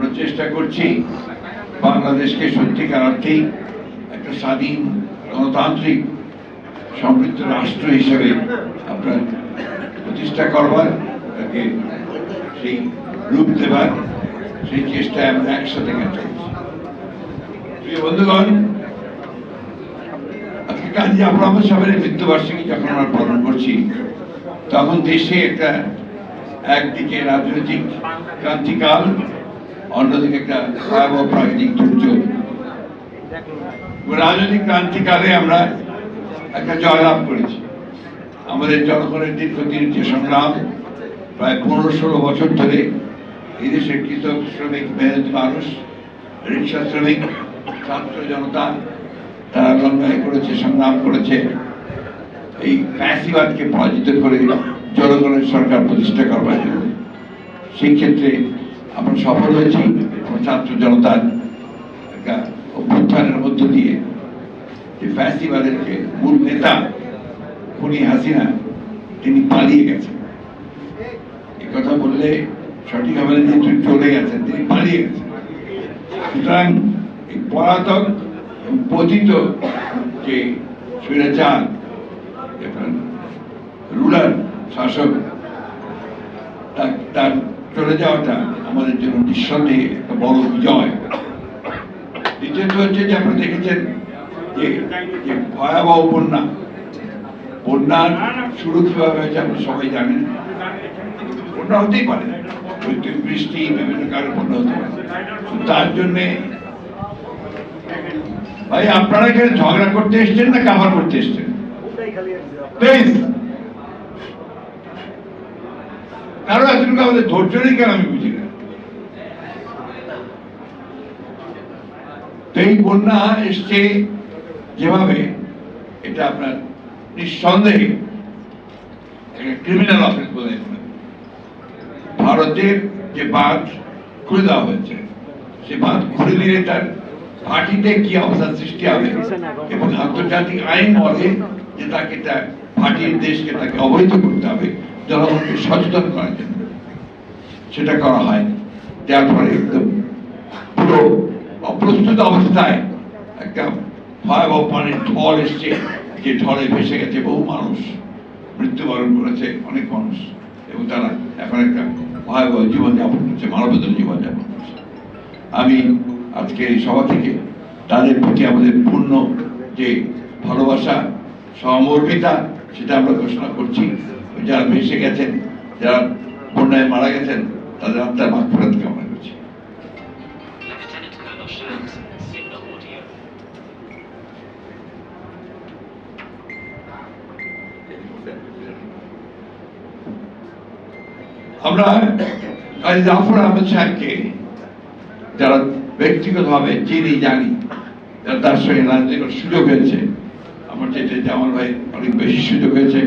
আমরা চেষ্টা করছি বাংলাদেশকে সত্যিকার অর্থেই একটা স্বাধীন গণতান্ত্রিক সমৃদ্ধ রাষ্ট্র হিসেবে আপনার প্রতিষ্ঠা করবার, তাকে সেই রূপ দেবার, সেই চেষ্টায় আমরা একসাথে কাজ করছি। প্রিয় বন্ধুগণ, আজকে কাজী আহমদ সাহেবের মৃত্যুবার্ষিকী যখন আমরা পালন করছি, তখন দেশে একটা একদিকে রাজনৈতিক ক্রান্তিকাল অন্যদিকে একটা ভয়াবহ প্রাকৃতিক দুর্যোগ। রাজনৈতিক ক্রান্তিকালে আমরা একটা জয়লাভ করেছি। আমাদের জনগণের দীর্ঘদিনের যে সংগ্রাম, প্রায় পনেরো ষোলো বছর ধরে এই দেশের কৃষক, শ্রমিক মেহনতি মানুষ, রিক্সা শ্রমিক, ছাত্র জনতা, তারা লড়াই করেছে, সংগ্রাম করেছে। এই ফ্যাসিবাদকে পরাজিত করে জনগণের সরকার প্রতিষ্ঠা করবার জন্য। সেই ক্ষেত্রে আমরা সফল হয়েছি ছাত্র জনতার অভ্যুত্থানের মধ্য দিয়ে যে ফ্যাসিবাদের যে মূল নেতা খুনি হাসিনা, তিনি পালিয়ে গেছেন। কথা বললে সঠিক হবে যে চলে গেছেন, তিনি পালিয়ে গেছেন। সুতরাং এই পলাতক এবং পতিত যে স্বৈরাচার রুলার শাসক, তার তার চলে যাওয়াটা আমাদের জন্য নিঃসন্দেহে একটা বড় বিজয়। দ্বিতীয়ত হচ্ছে যে আপনারা দেখেছেন যে ভয়াবহ বন্যা। বন্যার শুরু কীভাবে হয়েছে আপনারা সবাই জানেন। বন্যা হতেই পারে। ঋতু বৃষ্টি, বিভিন্ন কারণে বন্যা হতে পারে। তার জন্যে ভাই, আপনারা এখানে ঝগড়া করতে এসছেন না কাভার করতে এসছেন? প্লিজ। কারও এতটুকু আমাদের ধৈর্য নেই কেন আমি বুঝি না তো এই বন্যা এসছে যেভাবে, এটা আপনার নিঃসন্দেহে ক্রিমিনাল অফেন্স বলে ভারতের যে বাঁধ খুলে দেওয়া হয়েছে, সে বাঁধ খুলে দিলে তার ভাটিতে কি অবস্থা সৃষ্টি হবে এবং আন্তর্জাতিক আইন বলে যে তাকে তার ভাটির দেশকে তাকে অবৈধ করতে হবে, জনগণকে সচেতন করার জন্য। সেটা করা হয়নি। যার ফলে একদম পুরো অপ্রস্তুত অবস্থায় একটা ভয়াবহ পানির ঢল এসছে। যে ঢলে ভেসে গেছে বহু মানুষ। মৃত্যুবরণ করেছে অনেক মানুষ। এবং তারা এখন একটা ভয়াবহ জীবনযাপন করছে, মানবতার জীবনযাপন করছে। আমি আজকে এই সভা থেকে তাদের প্রতি আমাদের পূর্ণ যে ভালোবাসা, সহমর্মিতা, সেটা আমরা ঘোষণা করছি। যারা ভেসে গেছেন, যারা বন্যায় মারা গেছেন, তাদের আত্মার মাঠ ফেরত আমরা কাজী জাফর আহমেদ সাহেবকে যারা ব্যক্তিগতভাবে চিনি জানি, যারা তার সঙ্গে রাজনীতি সুযোগ হয়েছে আমার যেটা জামাল ভাই অনেক বেশি সুযোগ হয়েছে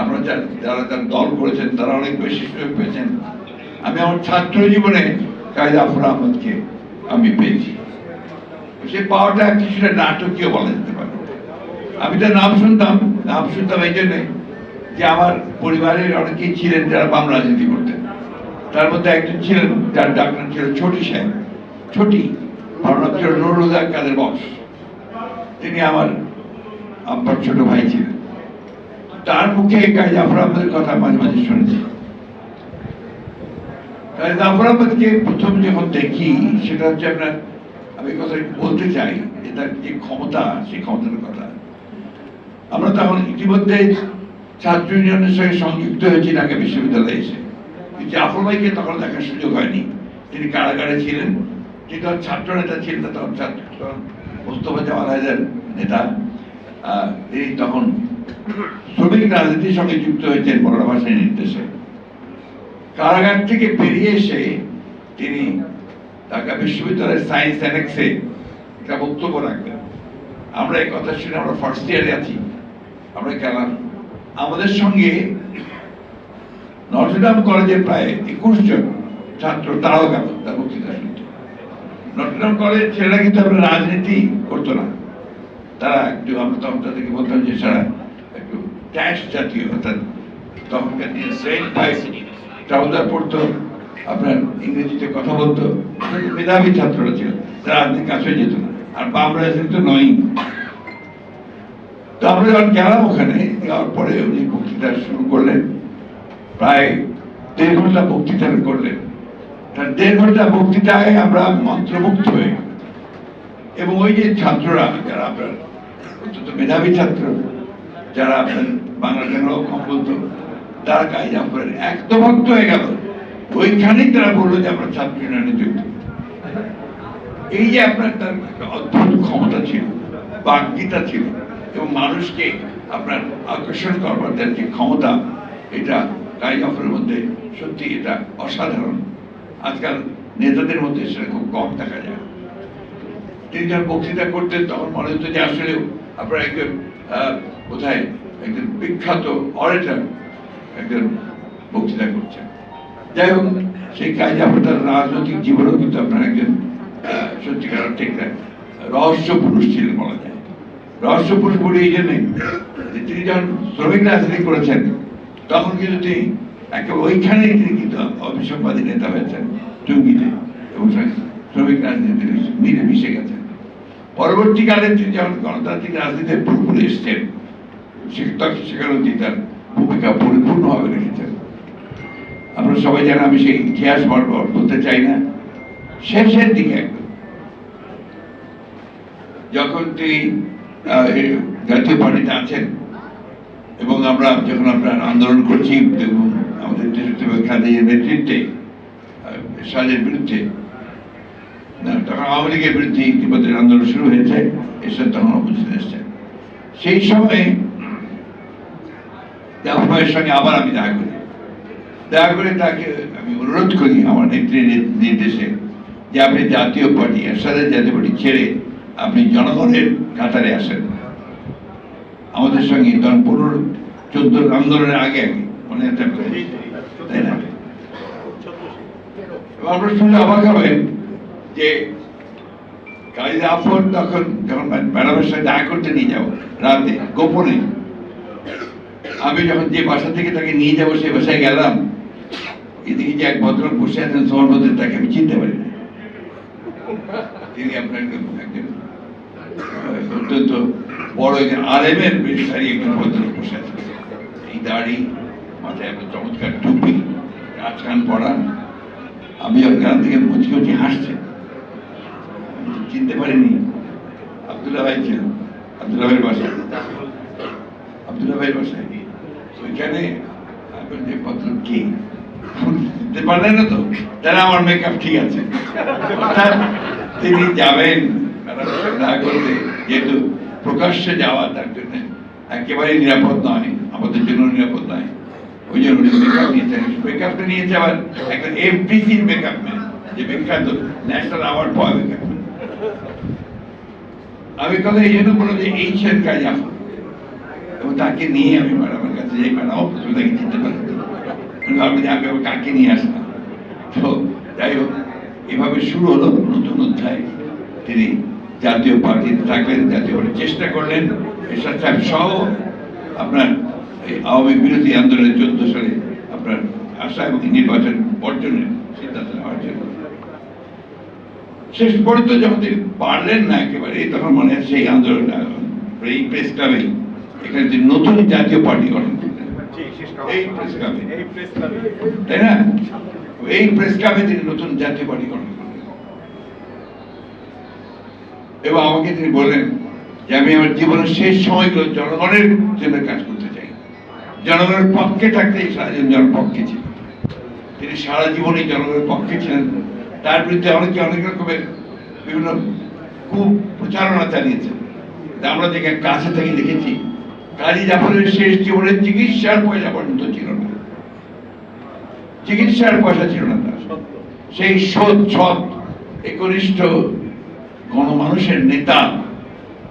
আমরা যারা যারা তার দল করেছেন, তারা অনেক বেশি সুযোগ পেয়েছেন। আমি আমার ছাত্র জীবনে কাজী জাফর আহমদকে আমি পেয়েছি। সে পাওয়াটা কিছুটা নাটকীয় বলা যেতে পারে। আমি তার নাম শুনতাম নাম শুনতাম এই জন্যে যে আমার পরিবারের অনেকেই ছিলেন যারা বাম রাজনীতি করতেন। তার মধ্যে একজন ছিলেন, যার ডাক নাম ছিল ছোটি সাহেব ছোটি আমার ছিল নুরুল্লাহ কাদের বক্স তিনি আমার আব্বার ছোট ভাই ছিলেন। তার মুখে কাজ জাফর আহমদের কথা মাঝে মাঝে শুনেছি। কাজ জাফর আহমদকে প্রথম যখন দেখি, সেটা হচ্ছে আপনার, আমি কথা বলতে চাই, যে তার যে ক্ষমতা, সেই ক্ষমতার কথা। আমরা তখন ইতিমধ্যে ছাত্র ইউনিয়নের সঙ্গে সংযুক্ত হয়েছি ঢাকা বিশ্ববিদ্যালয়ে এসে। জাফর ভাইকে তখন দেখার সুযোগ হয়নি। তিনি কারাগারে ছিলেন। তিনি ছাত্র নেতা ছিলেন তখন ছাত্র মুস্তফা জামাল হায়দার নেতা। তিনি তখন শ্রমিক রাজনীতির সঙ্গে যুক্ত হয়েছেন বড় ভাষায় নির্দেশে। কারাগার থেকে বেরিয়ে এসে তিনি ঢাকা বিশ্ববিদ্যালয়ের সায়েন্স অ্যানেক্সে একটা বক্তব্য রাখবেন। আমরা এই কথা শুনে আমরা ফার্স্ট ইয়ারে আছি। আমরা গেলাম আমাদের সঙ্গে নটরডাম কলেজে প্রায় একুশ জন ছাত্র তারাও গেল তার বক্তৃতা শুনতে। নটরডাম কলেজ ছেলেরা কিন্তু আমরা রাজনীতি করতো না। তারা একটু আমরা তখন তাদেরকে বলতাম যে সারা একটু ট্যাক্স জাতীয়, অর্থাৎ তখনকার দিনে সেন্ট পাইপ ট্রাউজার পড়তো, আপনার ইংরেজিতে কথা বলতো। মেধাবী ছাত্ররা ছিল, তারা রাজনীতির কাছে যেত না। আর বাম রাজনীতি তো নয় তো আমরা যখন গেলাম ওখানে, যাওয়ার পরে উনি বক্তৃতা শুরু করলেন। প্রায় দেড় ঘণ্টা বক্তৃতা করলেন। তার দেড় ঘণ্টা বক্তৃতায় আমরা মন্ত্রমুগ্ধ হয়ে। এবং ওই যে ছাত্ররা, যারা আপনার অত্যন্ত মেধাবী ছাত্র, যারা আপনার বাংলা লেখাও কম বলতো, তারা কাজ আপনার একদম ভক্ত হয়ে গেল। ওইখানেই তারা বলল যে আমরা ছাত্র ইউনিয়নে যুক্ত এই যে আপনার তার অদ্ভুত ক্ষমতা ছিল বাগ্যিতা ছিল, এবং মানুষকে আপনার আকর্ষণ করবার যে ক্ষমতা, এটা গাই জাফরের মধ্যে সত্যি এটা অসাধারণ। আজকাল নেতাদের মধ্যে সেটা খুব কম দেখা যায়। তিনি যখন বক্তৃতা করতেন, তখন মনে হতো যে আসলে আপনার একজন কোথায় একজন বিখ্যাত অরেটার একজন বক্তৃতা করছেন। যাই হোক, সেই কাজ তার রাজনৈতিক জীবনেও কিন্তু আপনার একজন সত্যিকার অর্থে রহস্য পুরুষ ছিলেন বলা যায়। রহস্য পুরুষ বলে এই জন্যে তিনি যখন শ্রমিক রাজনীতি করেছেন তখন কিন্তু তিনি একেবারে ওইখানেই তিনি কিন্তু অবিসম্বাদী নেতা হয়েছেন, টুঙ্গিতে, এবং শ্রমিক রাজনীতিতে মিলে মিশে গেছেন। পরবর্তীকালে তিনি যখন গণতান্ত্রিক রাজনীতিতে পুরোপুরি এসছেন তখন সেখানেও তিনি তার ভূমিকা পরিপূর্ণভাবে রেখেছেন। আপনারা সবাই জানেন, আমি সেই ইতিহাস বলতে চাই না। শেষের দিকে একদম। যখন তিনি জাতীয় পার্টিতে আছেন এবং আমরা যখন আমরা আন্দোলন করছি এবং আমাদের খাদিজের নেতৃত্বে সাজের বিরুদ্ধে তখন আওয়ামী লীগের বিরুদ্ধে ইতিমধ্যে আন্দোলন শুরু হয়েছে এসব তখন অপোজিশন এসছেন। সেই সময়ে জাফরের সঙ্গে আবার আমি দেখা করি। দেখা করে তাকে আমি অনুরোধ করি আমার নেত্রীর নির্দেশে যে আপনি জাতীয় পার্টি, এরশাদের জাতীয় পার্টি ছেড়ে আপনি জনগণের কাতারে আসেন। আমাদের সঙ্গে কারণ পনেরো চোদ্দ আন্দোলনের আগে আগে মনে আপনাদের? তাই না? আমরা শুনলে অবাক হবেন যে কাজী আফর তখন যখন ম্যাডামের সাথে দেখা করতে নিয়ে যাব রাতে গোপনে আমি যখন যে বাসা থেকে তাকে নিয়ে যাব সে বাসায় গেলাম। এদিকে যে এক ভদ্রলোক বসে আছেন সবার মধ্যে তাকে আমি চিনতে পারি না। তিনি আপনার একজন, অত্যন্ত বড় একজন আলেমের বেশারি একজন ভদ্রলোক বসে আছেন এই দাড়ি মাথায় একটা চমৎকার টুপি কাজ কান পড়া আমি ওর গান থেকে মুচকি মুচকি হাসছে। চিনতে পারিনি আব্দুল্লাহ ভাই ছিল আব্দুল্লাহ ভাইয়ের বাসায়। আব্দুল্লাহ ভাইয়ের বাসায়। ওইখানে আপনার যে পত্র কি? চিনতে পারলেন না তো? তাহলে আমার মেকআপ ঠিক আছে। তিনি যাবেন। দেখা করতে যেহেতু প্রকাশ্যে যাওয়া তার জন্য। একেবারে নিরাপদ নয়, আমাদের জন্য নিরাপদ নয়। ওই জন্য উনি নিয়েছেন নিয়েছে। আবার এমপিসির ম্যান যে বিখ্যাত ন্যাশনাল অ্যাওয়ার্ড পাওয়া আমি কথা এই জন্য যে এই কাজ এবং তাকে নিয়ে আমি ম্যাডামের কাছে যাই ম্যাডাম তাকে চিনতে পারি যে আমি আবার কাকে নিয়ে আসলাম। তো যাই হোক, এভাবে শুরু হলো নতুন অধ্যায়। তিনি জাতীয় পার্টিতে থাকলেন জাতীয় পার্টির চেষ্টা করলেন। এরশাদ সাহেব সহ আপনার এই আওয়ামী বিরোধী আন্দোলনের চোদ্দ সালে আপনার আশা এবং নির্বাচন বর্জনের সিদ্ধান্ত নেওয়ার জন্য। শেষ পর্যন্ত যখন তিনি পারলেন না একেবারে তখন মনে হয় সেই আন্দোলন এই প্রেস ক্লাবে এখানে তিনি নতুন জাতীয় পার্টি গঠন করলেন এই প্রেস ক্লাবে তাই না? এই প্রেস ক্লাবে তিনি নতুন জাতীয় পার্টি গঠন এবং আমাকে তিনি বললেন যে আমি আমার জীবনের শেষ সময়গুলো জনগণের জন্য কাজ করতে চাই। জনগণের পক্ষে থাকতে এই সারা জীবন পক্ষে ছিল তিনি সারা জীবনই জনগণের পক্ষে ছিলেন। তার বিরুদ্ধে অনেকে অনেক রকমের বিভিন্ন কুপ্রচারণা চালিয়েছেন। তা আমরা দেখে কাছে থেকে দেখেছি, কাজী জাফরের শেষ জীবনের চিকিৎসার পয়সা পর্যন্ত ছিল না। চিকিৎসার পয়সা ছিল না তার। সেই সৎ সৎ একনিষ্ঠ গণমানুষের নেতা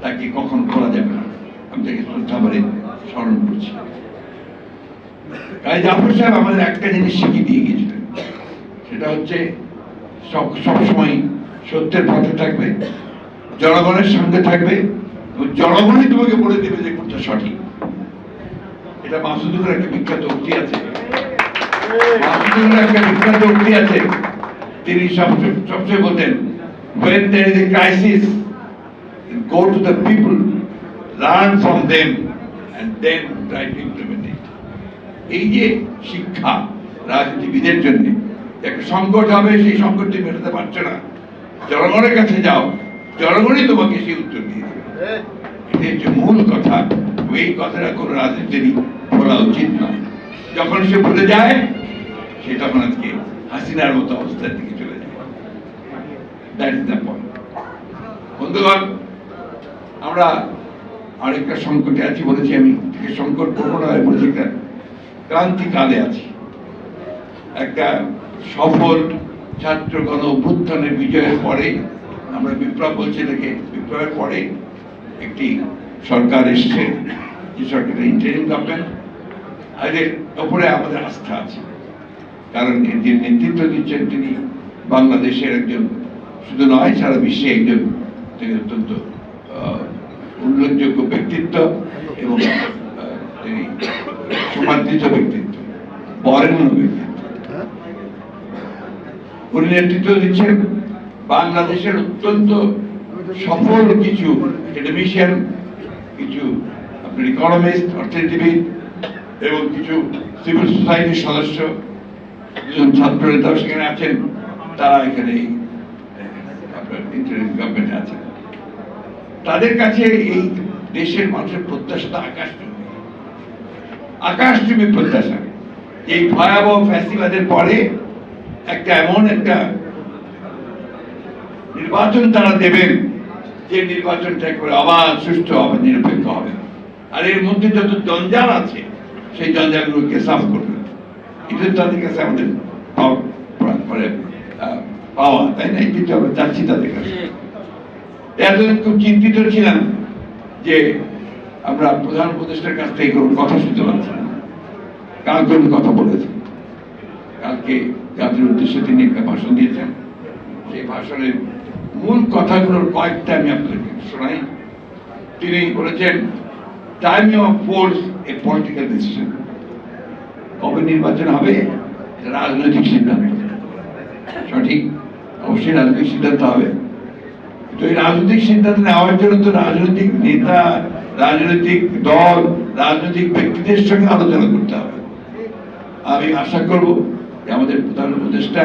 তাকে কখন করা যাবে না? আমি তাকে শ্রদ্ধা করে স্মরণ করছি। কাজী জাফর সাহেব আমাদের একটা জিনিস শিখিয়ে দিয়ে গিয়েছিলেন। সেটা হচ্ছে সব সবসময় সত্যের পথে থাকবে, জনগণের সঙ্গে থাকবে জনগণই তোমাকে বলে দেবে যে কোনটা সঠিক। এটা মাসুদুরের একটা বিখ্যাত উক্তি আছে। মাসুদুরের একটা বিখ্যাত উক্তি আছে। তিনি সবচেয়ে সবচেয়ে বলতেন when there is a crisis, go to the people, learn from them, and then try to implement it. এই যে শিক্ষা, রাজনীতিবিদের জন্য একটা সংকট হবে, সেই সংকটটি মেটাতে পারছ না। জনগণের কাছে যাও, জনগণই তোমাকে সেই উত্তর দিয়ে দেবে। এটাই হচ্ছে মূল কথা। এই কথাটা কোনো রাজনীতিরই বলা উচিত নয়। যখন সে ভুলে যায়, সে তখন আজকে হাসিনার মতো অবস্থার দিকে চলে দ্যাট ইজ দ্য বন্ধুগণ, আমরা আরেকটা সংকটে আছি বলেছি আমি। সংকট করব না বলেছি ক্রান্তিকালে আছি। একটা সফল ছাত্র গণ অভ্যুত্থানের বিজয়ের পরে, আমরা বিপ্লব বলছি এটাকে, বিপ্লবের পরে একটি সরকার এসছে, যে সরকারের ইন্টারিম গভর্নমেন্ট এদের ওপরে আমাদের আস্থা আছে। কারণ এর যে নেতৃত্ব দিচ্ছেন তিনি বাংলাদেশের একজন শুধু নয় সারা বিশ্বে একজন তিনি অত্যন্ত উল্লেখযোগ্য ব্যক্তিত্ব এবং তিনি সমাদৃত ব্যক্তিত্ব বরেণ্য ব্যক্তিত্ব। উনি নেতৃত্ব দিচ্ছেন বাংলাদেশের অত্যন্ত সফল কিছু একাডেমিশিয়ান কিছু আপনার ইকোনমিস্ট অর্থনীতিবিদ এবং কিছু সিভিল সোসাইটির সদস্য ছাত্র নেতাও সেখানে আছেন তারা এখানে এই, গভর্নমেন্টে আছেন তাদের কাছে এই দেশের মানুষের প্রত্যাশা তো আকাশচুম্বী আকাশচুম্বী প্রত্যাশা। এই ভয়াবহ ফ্যাসিবাদের পরে একটা এমন একটা নির্বাচন তারা দেবেন, যে নির্বাচনটা করে অবাধ সুষ্ঠু অবাধ নিরপেক্ষ হবে। আর এর মধ্যে যত জঞ্জাল আছে, সেই জঞ্জালগুলোকে সাফ করবেন এটা তাদের কাছে আমাদের পাওয়া, তাই না? কিন্তু আমরা চাচ্ছি তাদের কাছে এতদিন খুব চিন্তিত ছিলাম যে আমরা প্রধান উপদেষ্টার কাছ থেকে কোনো কথা শুনতে পাচ্ছি না। কার জন্য কথা বলেছেন। কালকে জাতির উদ্দেশ্যে তিনি একটা ভাষণ দিয়েছেন। সেই ভাষণের মূল কথাগুলোর কয়েকটা আমি আপনাদেরকে শোনাই। তিনি বলেছেন time of force a political decision কবে নির্বাচন হবে? রাজনৈতিক সিদ্ধান্ত। সঠিক? অবশ্যই রাজনৈতিক সিদ্ধান্ত হবে। তো এই রাজনৈতিক সিদ্ধান্ত নেওয়ার জন্য তো রাজনৈতিক নেতা, রাজনৈতিক দল, রাজনৈতিক ব্যক্তিদের সঙ্গে আলোচনা করতে হবে। আমি আশা করব যে আমাদের প্রধান উপদেষ্টা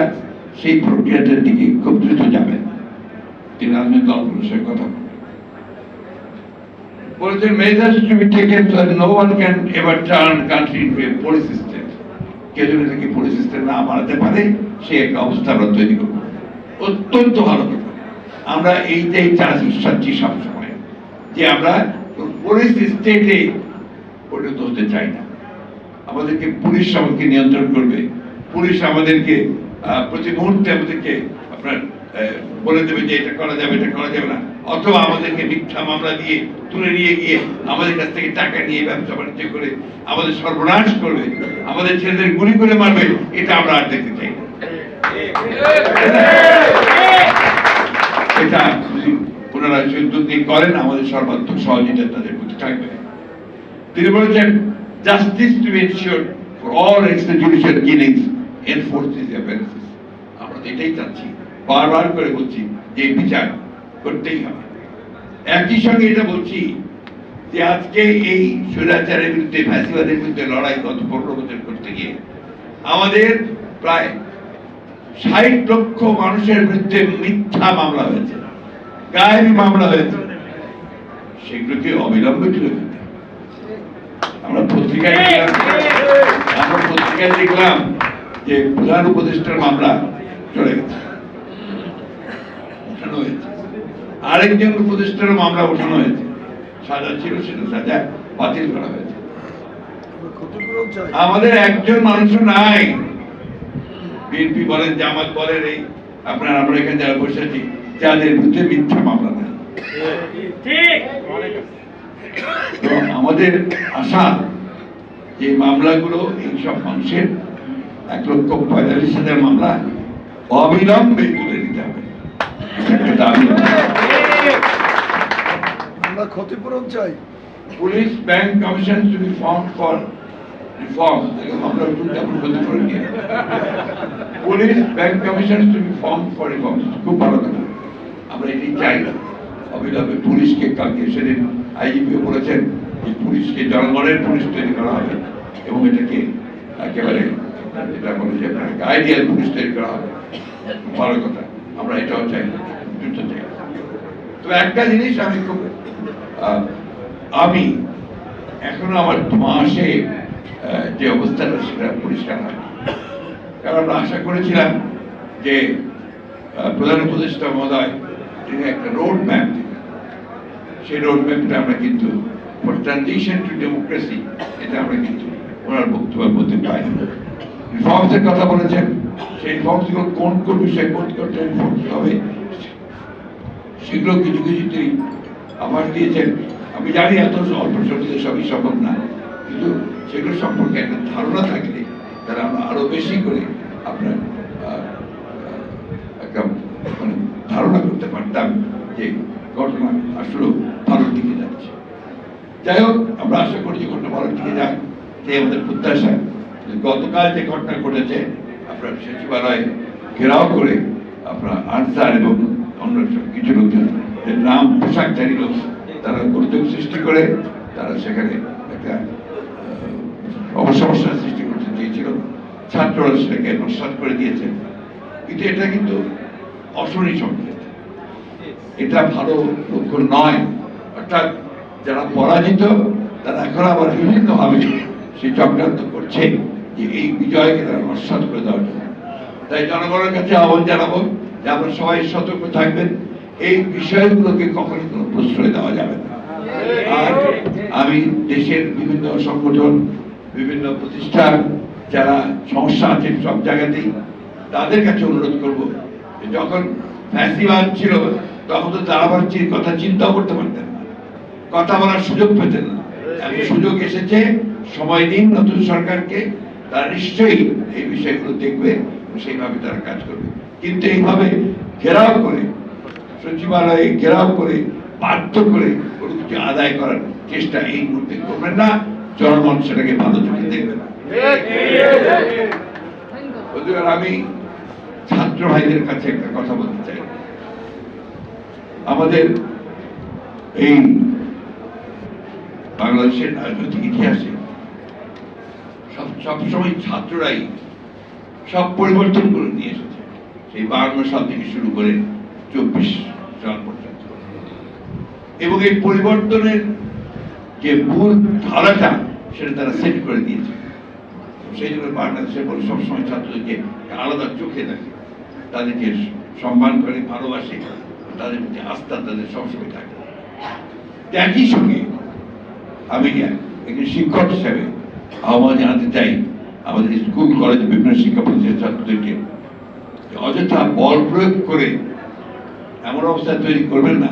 সেই প্রক্রিয়াটার দিকে খুব দ্রুত যাবেন। তিনি রাজনৈতিক দলগুলোর সঙ্গে কথা বলবেন। বলেছেন turn country into a police system কেউ যদি সিস্টেম না বানাতে পারে সে একটা অবস্থা আমরা তৈরি করব। অত্যন্ত ভালো আমরা এইটাই চাচ্ছি সবসময় যে আমরা পুলিশ স্টেটে পরিণত হতে চাই না। আমাদেরকে পুলিশ আমাদেরকে নিয়ন্ত্রণ করবে। পুলিশ আমাদেরকে প্রতি মুহূর্তে আমাদেরকে আপনার বলে দেবে যে এটা করা যাবে, এটা করা যাবে না। অথবা আমাদেরকে মিথ্যা মামলা দিয়ে তুলে নিয়ে গিয়ে আমাদের কাছ থেকে টাকা নিয়ে ব্যবসা বাণিজ্য করে আমাদের সর্বনাশ করবে, আমাদের ছেলেদের গুলি করে মারবে, এটা আমরা আর দেখতে চাই না। এটা যদি উদ্যোগ নিয়ে করেন, আমাদের সর্বাত্মক সহযোগিতা তাদের প্রতি থাকবে। তিনি বলেছেন justice to ensure for all extrajudicial killings enforce this আমরা তো এটাই চাচ্ছি, বারবার করে বলছি যে বিচার করতেই হবে। একই সঙ্গে এটা বলছি যে আজকে এই স্বৈরাচারের বিরুদ্ধে, ফ্যাসিবাদের বিরুদ্ধে লড়াই গত পনেরো বছর করতে গিয়ে আমাদের প্রায় ষাট লক্ষ মানুষের বিরুদ্ধে মিথ্যা মামলা হয়েছে। গায়েবী মামলা হয়েছে। সেগুলোকে অবিলম্বে তুলে দিতে আমরা পত্রিকায় আমরা পত্রিকায় দেখলাম যে প্রধান উপদেষ্টার মামলা চলে গেছে। হয়েছে। আরেকজন উপদেষ্টার মামলা হয়েছে। সাজা ছিল সেটা সাজা বাতিল করা হয়েছে। আমাদের একজন মানুষ নাই। বিএনপি বলেন জামাত বলেন এই আপনার আমরা এখানে যারা বসে আছি যাদের বিরুদ্ধে মিথ্যা মামলা নাই আমাদের আশা যে মামলাগুলো এইসব মানুষের এক লক্ষ পঁয়তাল্লিশ হাজার মামলা অবিলম্বে তুলে দিতে হবে। আমরা ক্ষতিপূরণ চাই। Police bank Commission to be formed for reform আমরা বলতে পারি police bank commission to form for খুব ভালো কথা আমরা এটি চাই। না অবিলম্বে পুলিশকে কালকে সেদিন আইজিপিও বলেছেন যে পুলিশকে জনগণের পুলিশ তৈরি করা হবে এবং এটাকে একেবারে বলে যে আইডিয়াল পুলিশ তৈরি করা হবে। ভালো কথা। আমরা এটাও চাই। দুটো চাই। তো একটা জিনিস আমি খুব আমি এখনও আমার মাসে যে অবস্থাটা সেটা পরিষ্কার হয়। কারণ আমরা আশা করেছিলাম যে প্রধান উপদেষ্টা মহোদয়, তিনি একটা রোড ম্যাপ দিবেন। সেই রোড ম্যাপটা আমরা কিন্তু ফর ট্রানজিশন টু ডেমোক্রেসি এটা আমরা কিন্তু ওনার বক্তব্যের মধ্যে পাই। রিফর্মসের কথা বলেছেন, সেই রিফর্মসগুলো কোন কোন বিষয়ে কোন কোন রিফর্মস হবে, সেগুলো কিছু কিছু তিনি আভাস দিয়েছেন। আমি জানি এত অল্প সময়ে সবই সম্ভব না। কিন্তু সেগুলো সম্পর্কে একটা ধারণা থাকলে তারা আমরা আরও বেশি করে আপনার একটা মানে ধারণা করতে পারতাম যে ঘটনা আসলে ভালোর দিকে যাচ্ছে। যাই হোক, আমরা আশা করি যে ঘটনা ভালোর দিকে যাক। যে আমাদের প্রত্যাশা গতকাল যে ঘটনা ঘটেছে, আপনার সচিবালয় ঘেরাও করে আপনার আনসার এবং অন্য সব কিছু লোকজন নাম পোশাকধারী লোক, তারা গোলযোগ সৃষ্টি করে, তারা সেখানে একটা সমস্যার সৃষ্টি করতে চেয়েছিল। ছাত্ররা সেটাকে নস্বাত করে দিয়েছে। কিন্তু এটা কিন্তু অশনি সংকেত। এটা ভালো লক্ষণ নয়। অর্থাৎ যারা পরাজিত, তারা এখন আবার বিভিন্নভাবে সে চক্রান্ত করছে যে এই বিজয়কে তারা নস্বাত করে দেওয়ার জন্য। তাই জনগণের কাছে আহ্বান জানাব যে আপনারা সবাই সতর্ক থাকবেন। এই বিষয়গুলোকে কখনো কোনো প্রশ্রয় দেওয়া যাবে না। আর আমি দেশের বিভিন্ন সংগঠন বিভিন্ন প্রতিষ্ঠান, যারা সমস্যা আছে সব জায়গাতেই তাদের কাছে অনুরোধ করব যখন ফ্যাসিবাদ ছিল, তখন তো তারা আবার কথা চিন্তাও করতে পারতেন না, কথা বলার সুযোগ পেতেন না। এখন সুযোগ এসেছে, সময় দিন, নতুন সরকারকে তারা নিশ্চয়ই এই বিষয়গুলো দেখবে, সেইভাবে তারা কাজ করবে। কিন্তু এইভাবে ঘেরাও করে, সচিবালয়ে ঘেরাও করে, বাধ্য করে কোনো কিছু আদায় করার চেষ্টা এই মুহূর্তে করবেন না। জনগণ সেটাকে ভালো চোখে দেখবে না। আমি ছাত্র ভাইদের কাছে একটা কথা বলতে চাই। আমাদের এই বাংলাদেশের রাজনৈতিক ইতিহাসে সব সবসময় ছাত্ররাই সব পরিবর্তন করে নিয়ে এসেছে। সেই বাহান্ন সাল থেকে শুরু করে চব্বিশ সাল পর্যন্ত। এবং এই পরিবর্তনের যে মূল ধারাটা সেটা তারা সেট করে দিয়েছে। সেই জন্য বাংলাদেশের বলে সবসময় ছাত্রদেরকে আলাদা চোখে দেখে। তাদেরকে সম্মান করে, ভালোবাসে, তাদের প্রতি আস্থা তাদের সবসময় থাকে। একই সঙ্গে আমি একজন শিক্ষক হিসাবে আহ্বান জানাতে চাই, আমাদের স্কুল, কলেজ, বিভিন্ন শিক্ষা প্রতিষ্ঠানের ছাত্রদেরকে অযথা বল প্রয়োগ করে এমন অবস্থা তৈরি করবেন না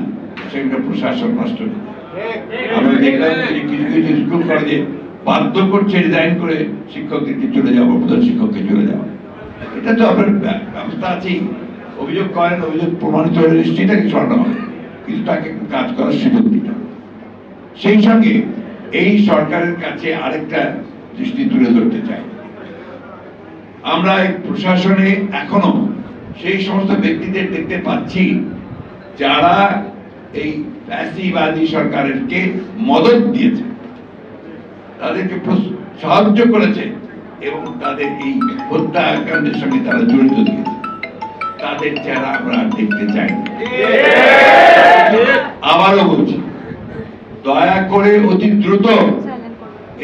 সেখানে প্রশাসন নষ্ট হয়ে। বাধ্য করছে রিজাইন করে শিক্ষকদেরকে চলে যাওয়া প্রধান শিক্ষককে চলে যাওয়া এটা তো আপনার ব্যবস্থা আছেই অভিযোগ করেন অভিযোগ প্রমাণিত হলে নিশ্চয়ই তাকে সরানো হবে কিন্তু তাকে কাজ করার সুযোগ দিতে সেই সঙ্গে এই সরকারের কাছে আরেকটা দৃষ্টি তুলে ধরতে চাই আমরা এই প্রশাসনে এখনও সেই সমস্ত ব্যক্তিদের দেখতে পাচ্ছি যারা এই ফ্যাসিবাদী সরকারেরকে মদত দিয়েছে। তাদেরকে সাহায্য করেছে এবং তাদের এই হত্যাকাণ্ডের সঙ্গে তারা জড়িত দিয়েছে তাদের চেহারা আমরা দেখতে চাই আবারও বলছি, দয়া করে অতি দ্রুত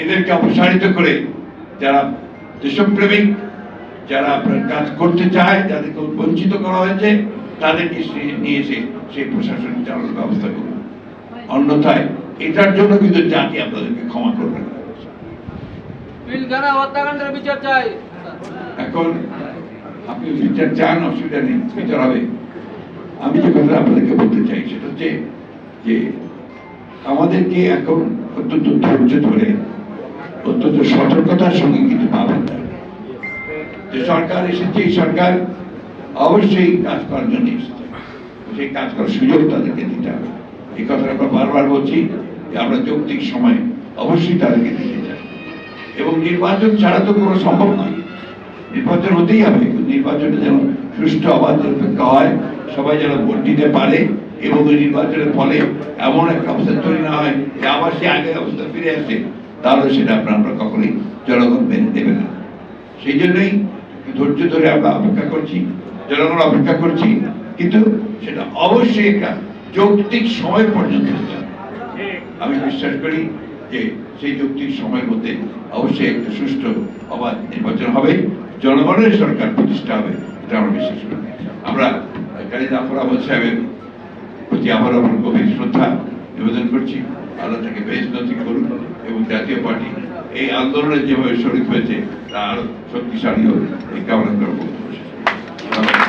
এদেরকে অপসারিত করে যারা দেশপ্রেমিক, যারা আপনার কাজ করতে চায়, যাদেরকে বঞ্চিত করা হয়েছে তাদেরকে নিয়ে এসে সেই প্রশাসনিক চালানোর ব্যবস্থা করুন। অন্যথায় এটার জন্য কিন্তু জাতি আপনাদেরকে ক্ষমা করবে না। বিচার চাই। এখন আপনি বিচার চান অসুবিধা নেই বিচার হবে। আমি যে কথা আপনাদেরকে বলতে চাই সেটা হচ্ছে যে আমাদেরকে এখন অত্যন্ত ধৈর্য ধরে অত্যন্ত সতর্কতার সঙ্গে কিন্তু পাবেন না যে সরকার এসেছে এই সরকার অবশ্যই কাজ করার জন্য এসেছে সেই কাজ করার সুযোগ তাদেরকে দিতে হবে। এই কথাটা আমরা বারবার বলছি যে আমরা যৌক্তিক সময় অবশ্যই তাদেরকে দিতে চাই। এবং নির্বাচন ছাড়া তো কোনো সম্ভব নয়। নির্বাচন হতেই হবে নির্বাচনে যেন সুষ্ঠু অবাধ নিরপেক্ষ হয়, সবাই যেন ভোট দিতে পারে এবং ওই নির্বাচনের ফলে এমন একটা অবস্থা তৈরি না হয় যে আবার সে আগের অবস্থা ফিরে আসে, তাহলে সেটা আপনার আমরা কখনোই জনগণ মেনে দেবে না। সেই জন্যই ধৈর্য ধরে আমরা অপেক্ষা করছি। জনগণ অপেক্ষা করছি, কিন্তু সেটা অবশ্যই একটা যৌক্তিক সময় পর্যন্ত আমি বিশ্বাস করি যে সেই যৌক্তিক সময়ের মধ্যে অবশ্যই একটা সুষ্ঠু অবাধ নির্বাচন হবে, জনগণের সরকার প্রতিষ্ঠা হবে, এটা আমরা বিশ্বাস করি। আমরা কালী জাফর আহমদ সাহেবের প্রতি আবার আমার গভীর শ্রদ্ধা নিবেদন করছি, আল্লাহ তাকে বেশ নথি করুন এবং জাতীয় পার্টি এই আন্দোলনে যেভাবে শরীর হয়েছে তা শক্তিশালী হোক এই কামনা করব Gracias.